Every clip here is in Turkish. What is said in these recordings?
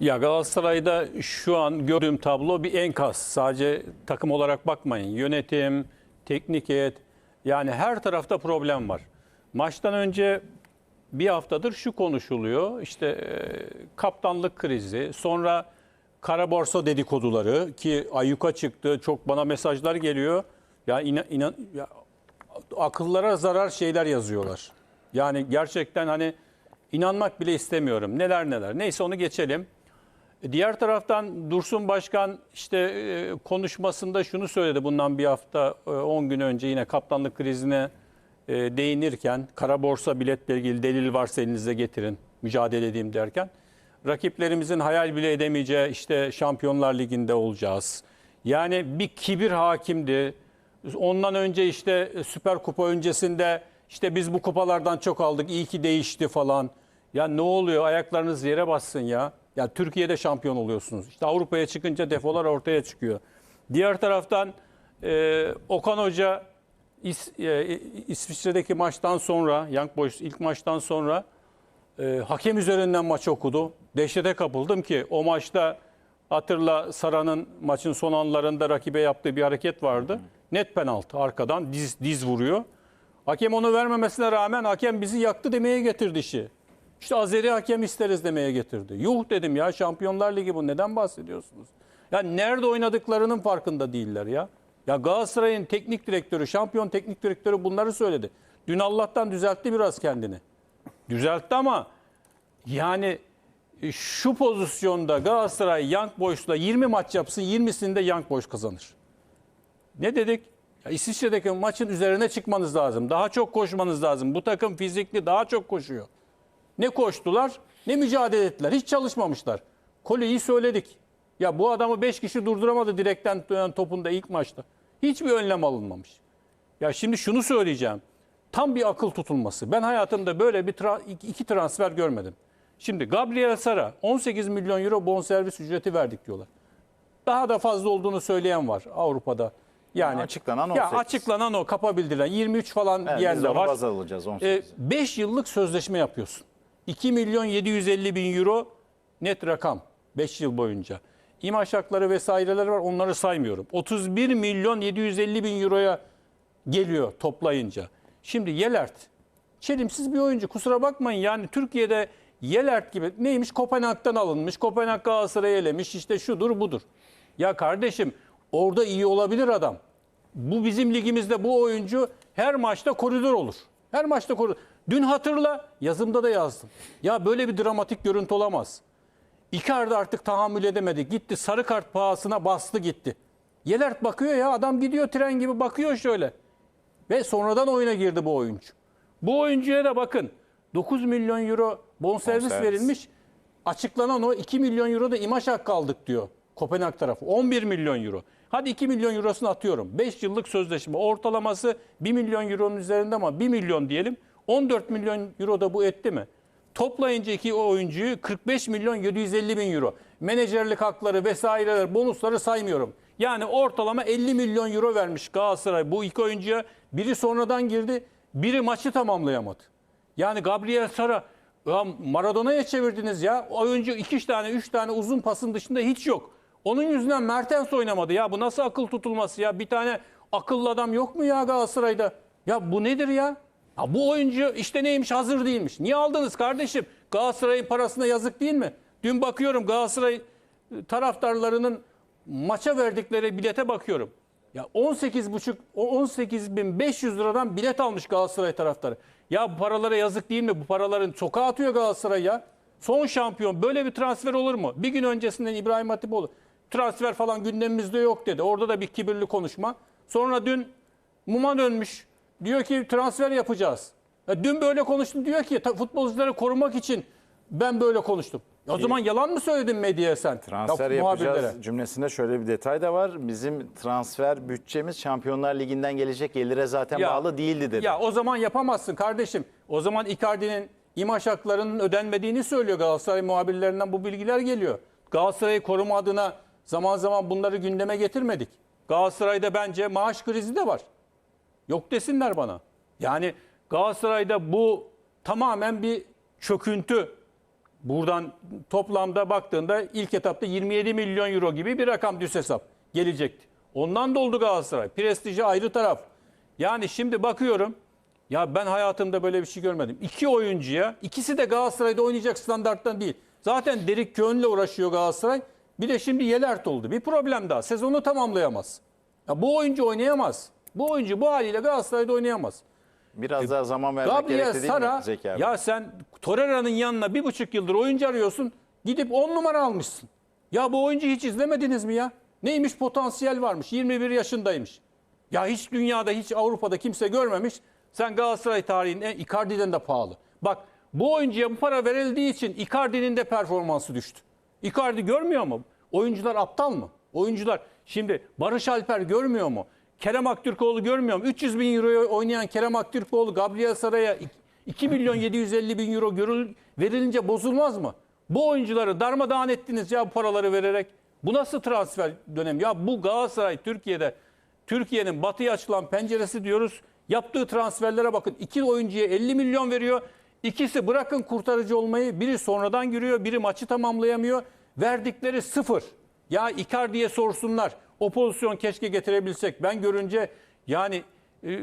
Ya Galatasaray'da şu an gördüğüm tablo bir enkaz. Sadece takım olarak bakmayın. Yönetim, teknik heyet yani her tarafta problem var. Maçtan önce bir haftadır şu konuşuluyor. İşte e, kaptanlık krizi, sonra kara borsa dedikoduları ki ayyuka çıktı. Çok bana mesajlar geliyor. Ya inan, inan ya, akıllara zarar şeyler yazıyorlar. Yani gerçekten hani inanmak bile istemiyorum. Neler neler. Neyse onu geçelim. E, Diğer taraftan Dursun Başkan işte e, konuşmasında şunu söyledi bundan bir hafta e, 10 gün önce yine kaptanlık krizine e, değinirken kara borsa biletle ilgili delil varsa elinize getirin mücadele edeyim derken rakiplerimizin hayal bile edemeyeceği işte Şampiyonlar Ligi'nde olacağız. Yani bir kibir hakimdi. Ondan önce işte Süper Kupa öncesinde işte biz bu kupalardan çok aldık iyi ki değişti falan. Ya ne oluyor ayaklarınız yere bassın ya. Ya Türkiye'de şampiyon oluyorsunuz. İşte Avrupa'ya çıkınca defolar ortaya çıkıyor. Diğer taraftan e, Okan Hoca İs, e, İsviçre'deki maçtan sonra, Young Boys ilk maçtan sonra e, hakem üzerinden maç okudu. Dehşete kapıldım ki o maçta hatırla Sara'nın maçın son anlarında rakibe yaptığı bir hareket vardı. Net penaltı arkadan diz, diz vuruyor. Hakem onu vermemesine rağmen hakem bizi yaktı demeye getirdi işi. İşte Azeri hakem isteriz demeye getirdi. Yuh dedim ya Şampiyonlar Ligi bu neden bahsediyorsunuz? Ya nerede oynadıklarının farkında değiller ya. Ya Galatasaray'ın teknik direktörü, şampiyon teknik direktörü bunları söyledi. Dün Allah'tan düzeltti biraz kendini. Düzeltti ama yani e, şu pozisyonda Galatasaray Young Boys'la 20 maç yapsın 20'sinde Young Boys kazanır. Ne dedik? Ya İsviçre'deki maçın üzerine çıkmanız lazım. Daha çok koşmanız lazım. Bu takım fizikli daha çok koşuyor. Ne koştular ne mücadele ettiler. Hiç çalışmamışlar. Koli'yi söyledik. Ya bu adamı 5 kişi durduramadı direkten dönen topunda ilk maçta. Hiçbir önlem alınmamış. Ya şimdi şunu söyleyeceğim. Tam bir akıl tutulması. Ben hayatımda böyle bir tra- iki transfer görmedim. Şimdi Gabriel Sara 18 milyon euro bonservis ücreti verdik diyorlar. Daha da fazla olduğunu söyleyen var Avrupa'da. Yani Açıklanan Ya 18. açıklanan o kapabildiren 23 falan Evet, diyen biz de var. baz alacağız 18. 5 yıllık sözleşme yapıyorsun. 2 milyon 750 bin euro net rakam 5 yıl boyunca. İmaj hakları vesaireler var onları saymıyorum. 31 milyon 750 bin euroya geliyor toplayınca. Şimdi Yelert çelimsiz bir oyuncu kusura bakmayın yani Türkiye'de Yelert gibi neymiş Kopenhag'dan alınmış. Kopenhag Galatasaray'ı elemiş işte şudur budur. Ya kardeşim orada iyi olabilir adam. Bu bizim ligimizde bu oyuncu her maçta koridor olur. Her maçta koridor. Dün hatırla yazımda da yazdım. Ya böyle bir dramatik görüntü olamaz. Icardi artık tahammül edemedi. Gitti sarı kart pahasına bastı gitti. Yelert bakıyor ya adam gidiyor tren gibi bakıyor şöyle. Ve sonradan oyuna girdi bu oyuncu. Bu oyuncuya da bakın 9 milyon euro bonservis Bonservis. verilmiş. Açıklanan o 2 milyon euro da imaj hakkı aldık diyor Kopenhag tarafı. 11 milyon euro. Hadi 2 milyon eurosunu atıyorum. 5 yıllık sözleşme. Ortalaması 1 milyon euronun üzerinde ama 1 milyon diyelim. 14 milyon euro da bu etti mi? Toplayınca iki oyuncuyu 45 milyon 750 bin euro. Menajerlik hakları vesaireler, bonusları saymıyorum. Yani ortalama 50 milyon euro vermiş Galatasaray bu iki oyuncuya. Biri sonradan girdi, biri maçı tamamlayamadı. Yani Gabriel Sara ya Maradona'ya çevirdiniz ya. O oyuncu iki tane, üç tane uzun pasın dışında hiç yok. Onun yüzünden Mertens oynamadı ya. Bu nasıl akıl tutulması ya? Bir tane akıllı adam yok mu ya Galatasaray'da? Ya bu nedir ya? Ha bu oyuncu işte neymiş hazır değilmiş. Niye aldınız kardeşim? Galatasaray'ın parasına yazık değil mi? Dün bakıyorum Galatasaray e, taraftarlarının maça verdikleri bilete bakıyorum. Ya 18,5 o 18.500 liradan bilet almış Galatasaray taraftarı. Ya bu paralara yazık değil mi? Bu paraların sokağa atıyor Galatasaray ya. Son şampiyon böyle bir transfer olur mu? Bir gün öncesinden İbrahim Hatipoğlu transfer falan gündemimizde yok dedi. Orada da bir kibirli konuşma. Sonra dün Muma dönmüş. Diyor ki transfer yapacağız. Ya dün böyle konuştum diyor ki futbolcuları korumak için ben böyle konuştum. O zaman yalan mı söyledin medyaya sen? Transfer Ya yapacağız muhabirlere. cümlesinde şöyle bir detay da var. Bizim transfer bütçemiz Şampiyonlar Ligi'nden gelecek gelire zaten Ya- bağlı değildi dedi. Ya o zaman yapamazsın kardeşim. O zaman Icardi'nin imaj haklarının ödenmediğini söylüyor Galatasaray muhabirlerinden bu bilgiler geliyor. Galatasaray'ı koruma adına zaman zaman bunları gündeme getirmedik. Galatasaray'da bence maaş krizi de var. Yok desinler bana. Yani Galatasaray'da bu tamamen bir çöküntü. Buradan toplamda baktığında ilk etapta 27 milyon euro gibi bir rakam düz hesap gelecekti. Ondan da oldu Galatasaray. Prestiji ayrı taraf. Yani şimdi bakıyorum ya ben hayatımda böyle bir şey görmedim. İki oyuncuya ikisi de Galatasaray'da oynayacak standarttan değil. Zaten Derik Kön'le uğraşıyor Galatasaray. Bir de şimdi Yelert oldu. Bir problem daha. Sezonu tamamlayamaz. Ya bu oyuncu oynayamaz. Bu oyuncu bu haliyle Galatasaray'da oynayamaz. Biraz daha zaman vermek Gabriel gerekli değil Sara mi Zeki abi? ya sen Torreira'nın yanına bir buçuk yıldır oyuncu arıyorsun. Gidip 10 numara almışsın. Ya bu oyuncu hiç izlemediniz mi ya? Neymiş potansiyel varmış. 21 yaşındaymış. Ya hiç dünyada hiç Avrupa'da kimse görmemiş. Sen Galatasaray tarihinde Icardi'den de pahalı. Bak bu oyuncuya bu para verildiği için Icardi'nin de performansı düştü. Icardi görmüyor mu? Oyuncular aptal mı? Oyuncular şimdi Barış Alper görmüyor mu? Kerem Aktürkoğlu görmüyor mu? 300 bin euroya oynayan Kerem Aktürkoğlu Gabriel Saray'a 2 milyon 750 bin euro görül, verilince bozulmaz mı? Bu oyuncuları darmadağın ettiniz ya bu paraları vererek. Bu nasıl transfer dönemi? Ya bu Galatasaray Türkiye'de Türkiye'nin batıya açılan penceresi diyoruz. Yaptığı transferlere bakın. İki oyuncuya 50 milyon veriyor. İkisi bırakın kurtarıcı olmayı. Biri sonradan giriyor, biri maçı tamamlayamıyor. Verdikleri sıfır. Ya Icardi'ye sorsunlar. O pozisyon keşke getirebilsek. Ben görünce yani e,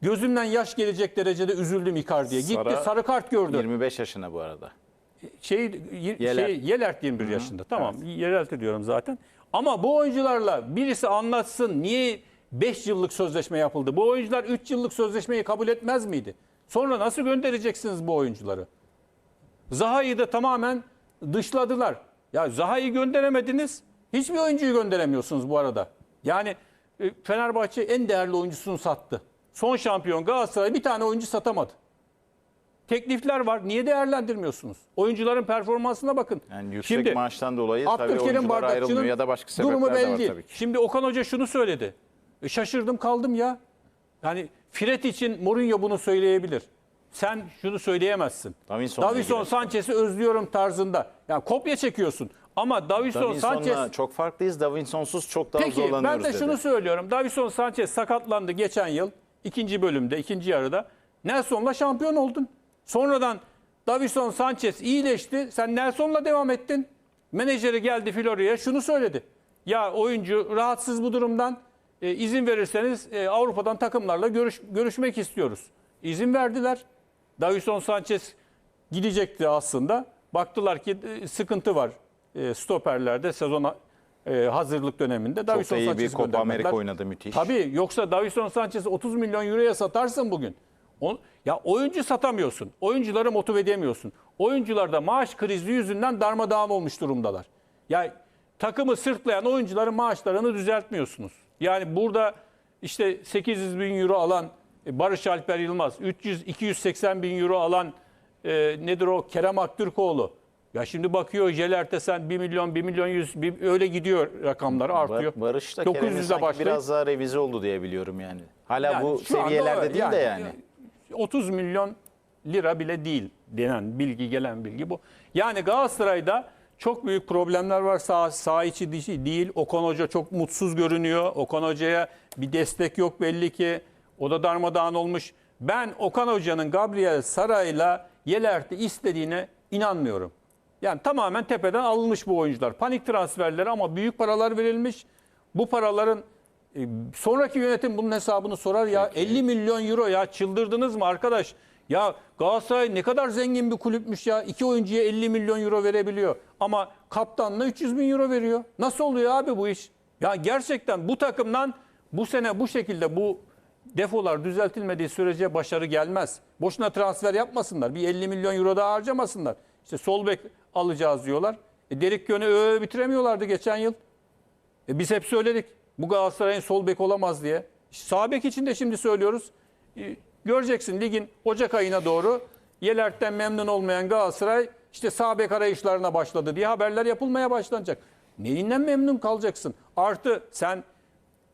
gözümden yaş gelecek derecede üzüldüm Icardi'ye. Gitti Sara sarı kart gördü. 25 yaşına bu arada. şey, Yeler. şey Yelert 21 yaşında. Tamam. Yelert diyorum zaten. Ama bu oyuncularla birisi anlatsın niye 5 yıllık sözleşme yapıldı? Bu oyuncular 3 yıllık sözleşmeyi kabul etmez miydi? Sonra nasıl göndereceksiniz bu oyuncuları? Zaha'yı da tamamen dışladılar. Ya Zaha'yı gönderemediniz. Hiçbir oyuncuyu gönderemiyorsunuz bu arada. Yani e, Fenerbahçe en değerli oyuncusunu sattı. Son şampiyon Galatasaray bir tane oyuncu satamadı. Teklifler var. Niye değerlendirmiyorsunuz? Oyuncuların performansına bakın. Yani yüksek Şimdi maaştan dolayı tabii Abdülkerim oyuncular ayrılmıyor ya da başka sebepler durumu de belli var değil. tabii ki. Şimdi Okan Hoca şunu söyledi. E, şaşırdım kaldım ya. Yani Fred için Mourinho bunu söyleyebilir. Sen şunu söyleyemezsin. Davinson'la Davison ilgili. Sanchez'i özlüyorum tarzında. Yani kopya çekiyorsun. Ama Davison Davinson'la Sanchez çok farklıyız. Davinson'suz çok daha Peki zorlanıyoruz ben de dedi. şunu söylüyorum. Davison Sanchez sakatlandı geçen yıl. ikinci bölümde, ikinci yarıda. Nelson'la şampiyon oldun. Sonradan Davison Sanchez iyileşti. Sen Nelson'la devam ettin. Menajeri geldi Florya'ya şunu söyledi. Ya oyuncu rahatsız bu durumdan. E, izin verirseniz e, Avrupa'dan takımlarla görüş, görüşmek istiyoruz. İzin verdiler. Davison Sanchez gidecekti aslında. Baktılar ki e, sıkıntı var e, stoperlerde sezona e, hazırlık döneminde. Çok da Davison iyi bir Sanchez'i Copa göndermediler. Amerika oynadı müthiş. Tabii yoksa Davison Sanchez'i 30 milyon euroya satarsın bugün. O- ya oyuncu satamıyorsun. Oyuncuları motive edemiyorsun. Oyuncular da maaş krizi yüzünden darmadağın olmuş durumdalar. Ya takımı sırtlayan oyuncuların maaşlarını düzeltmiyorsunuz. Yani burada işte 800 bin euro alan e, Barış Alper Yılmaz, 300 280 bin euro alan e, nedir o Kerem Aktürkoğlu. Ya şimdi bakıyor Jelert'e sen 1 milyon 1 milyon 100 bir- öyle gidiyor rakamlar artıyor. Bar- Barış da Kerem'in 900'de sanki başlayıp biraz daha revize oldu diye biliyorum yani. Hala yani bu seviyelerde öyle. değil de yani. 30 milyon lira bile değil denen bilgi gelen bilgi bu. Yani Galatasaray'da çok büyük problemler var. Sağ, sağ içi dişi değil. Okan Hoca çok mutsuz görünüyor. Okan Hoca'ya bir destek yok belli ki. O da darmadağın olmuş. Ben Okan Hoca'nın Gabriel Saray'la Yelert'i istediğine inanmıyorum. Yani tamamen tepeden alınmış bu oyuncular. Panik transferleri ama büyük paralar verilmiş. Bu paraların e, sonraki yönetim bunun hesabını sorar ya. 50 milyon euro ya çıldırdınız mı arkadaş? Ya Galatasaray ne kadar zengin bir kulüpmüş ya. İki oyuncuya 50 milyon euro verebiliyor. Ama kaptanla 300 bin euro veriyor. Nasıl oluyor abi bu iş? Ya gerçekten bu takımdan bu sene bu şekilde bu defolar düzeltilmediği sürece başarı gelmez. Boşuna transfer yapmasınlar. Bir 50 milyon euro daha harcamasınlar. İşte sol bek alacağız diyorlar. E, Derik Gön'ü bitiremiyorlardı geçen yıl. E biz hep söyledik. Bu Galatasaray'ın sol bek olamaz diye. Sağ bek için de şimdi söylüyoruz. E, göreceksin ligin Ocak ayına doğru Yelert'ten memnun olmayan Galatasaray işte sağ bek arayışlarına başladı diye haberler yapılmaya başlanacak. Neyinden memnun kalacaksın? Artı sen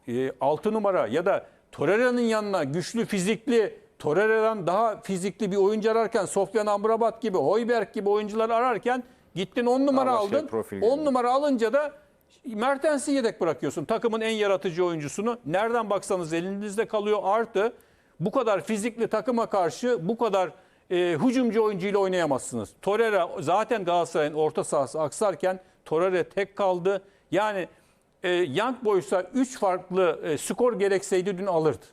e, 6 numara ya da Torreira'nın yanına güçlü fizikli Torreira'dan daha fizikli bir oyuncu ararken Sofyan Amrabat gibi Hoiberg gibi oyuncular ararken gittin 10 numara başka aldın. bir profil 10 geldi. numara alınca da Mertens'i yedek bırakıyorsun. Takımın en yaratıcı oyuncusunu. Nereden baksanız elinizde kalıyor. Artı bu kadar fizikli takıma karşı bu kadar e, hücumcu oyuncuyla oynayamazsınız. Torreira zaten Galatasaray'ın orta sahası aksarken Torreira tek kaldı. Yani e, Young Boys'a 3 farklı e, skor gerekseydi dün alırdı.